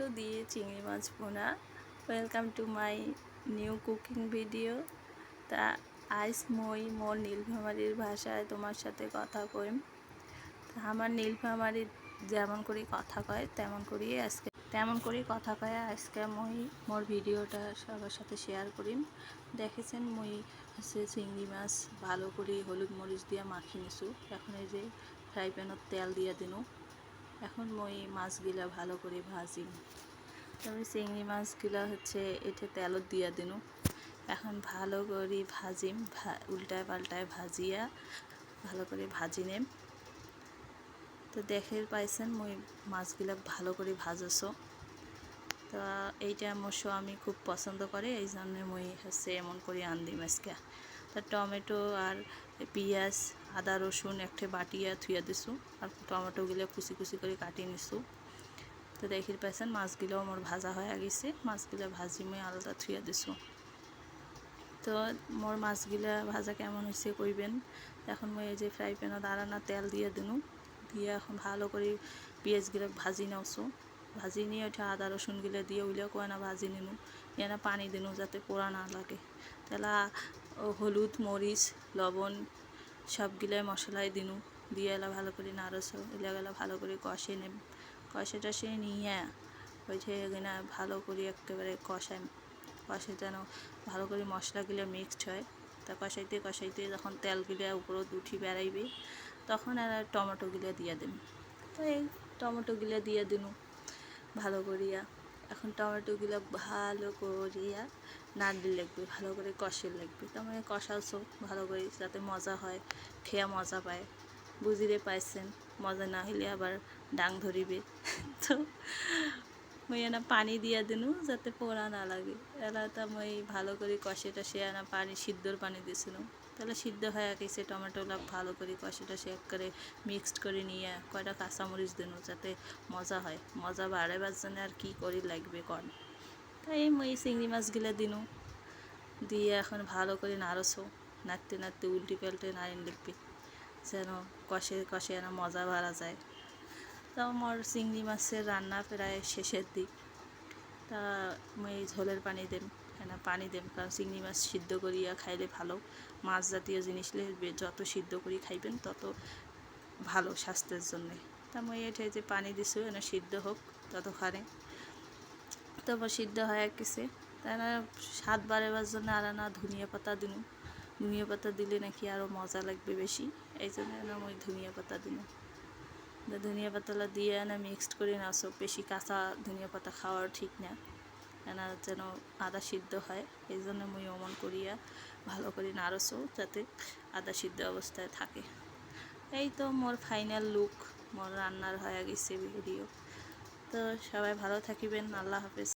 Tomato দিয়ে চিংড়ি মাছ ভোনা। Welcome to my new cooking video তা আইস মই মোর নীলফামারির ভাষায় তোমার সাথে কথা কইম। তা আমার নীলফামারির যেমন করে কথা কয়, তেমন করিয়ে আজকে, তেমন করে কথা কয়। আজকে মই মোর ভিডিওটা সবার সাথে শেয়ার করিম। দেখেছেন মই হচ্ছে চিংড়ি মাছ ভালো করে হলুদ মরিচ দিয়ে মাখি নিছু এখন এই যে ফ্রাই প্যানত তেল দিয়ে দিনু। এখন মই মাছগুলা ভালো করে ভাজিম তবে চিংড়ি মাছগুলা হচ্ছে এটা তেলত দিয়া দিনু। এখন ভালো করে ভাজিম উল্টায় পাল্টায় ভাজিয়া ভালো করে ভাজি নেম। তো দেখে পাইছেন মই মাছগুলা ভালো করে ভাজছো। তো এইটা আমার স্বামী খুব পছন্দ করে এই জন্য মই হচ্ছে এমন করে আনদি মাছকে তা টমেটো আর পিঁয়াজ, আদা, রসুন একটা বাটিয়া থুয়া দিছো আর টমেটোগুলো কুচি কুচি করে কাটিয়ে নিছো তো দেখি পাইছেন মাছগুলো আমার ভাজা হয়ে গেছে, মাছগুলো ভাজি মই আলাদা থুয়া দিছো তো মোর মাছগুলা ভাজা কেমন হয়েছে কইবেন? এখন মই এই যে ফ্রাই প্যানত আরানা তেল দিয়ে দিনু, দিয়ে এখন ভালো করে পেঁয়াজগুলো ভাজি নাওছো ভাজি নিয়ে ওঠা আদা, রসুনগুলো দিয়ে ওইলেও কয় না ভাজি নিনু নিয়ে না পানি দিনু যাতে পোড়া না লাগে। তেলা ও হলুদ, মরিচ, লবণ সবগুলাই মশলাই দিনু। দিয়ে এলা ভালো করে নাড়ছো। এলা গেলা ভালো করে কষে নেব। কষে টষে নিয়ে ওইটা কিনা ভালো করে একেবারে কষাই কষে যেন ভালো করে মশলাগুলো মিক্সড হয়। তা কষাইতে কষাইতে যখন তেলগুলো উপরত উঠি বেড়াইবে, তখন আর টমেটোগুলো দিয়ে দিন তো এই টমেটোগুলো দিয়ে দিনু। ভালো করিয়া এখন টমেটোগুলো ভালো করিয়া নাড়লে লাগবে, ভালো করে কষে লাগবে। তার মানে কষাছো ভালো করে, যাতে মজা হয়, খেয়া মজা পায়। বুঝিরে পাইছেন, মজা না হইলে আবার ডাং ধরিবে। তো মই এনা পানি দিয়া দিনু যাতে পোড়া না লাগে এলা তা মই ভালো করে কষে টষে এনা পানি সিদ্ধর পানি দিয়েছিলাম তাহলে সিদ্ধ হয়ে গেছে টমেটোলা ভালো করে কষে টষে এক করে মিক্সড করে নিয়ে। কয়টা কাঁচামরিচ দিনু যাতে মজা হয়। মজা বাড়াবার জন্য আর কি করি লাগবে কন। তাই মই চিংড়ি মাছগুলো দিনু। দিয়ে এখন ভালো করে নাড়ছো নাড়তে নাড়তে উল্টি পাল্টে নাড়িন লিখবে যেন কষে কষে যেন মজা বাড়া যায়। তা আমার চিংড়ি মাছের রান্না প্রায় শেষের দিক। তা আমি ঝোলের পানি দেম না পানি দেম, কারণ চিংড়ি মাছ সিদ্ধ করিয়া খাইলে ভালো। মাছ জাতীয় জিনিস যত সিদ্ধ করি খাইবেন, তত ভালো স্বাস্থ্যের জন্যে। তা আমি এটা যে পানি দিছো এনে সিদ্ধ হোক ততক্ষণে তারপর সিদ্ধ হয়ে গেছে। তারা স্বাদ বাড়াবার জন্য আর না ধনিয়া পাতা দিনু। ধনিয়া পাতা দিলে নাকি আরও মজা লাগবে বেশি। এই জন্য না আমি ধনিয়া পাতা তো ধনিয়া পাতালা দিয়ে না মিক্সড করে সব বেশি কাঁচা ধনিয়া পাতা খাওয়ার ঠিক না। এনা যেন আদা সিদ্ধ হয়, এই জন্য মুই অমন করিয়া ভালো করে নাড়সো যাতে আদা সিদ্ধ অবস্থায় থাকে। এই তো মোর ফাইনাল লুক মোর রান্নার হয়ে গেছে ভিডিও তো সবাই ভালো থাকিবেন, আল্লাহ হাফেজ।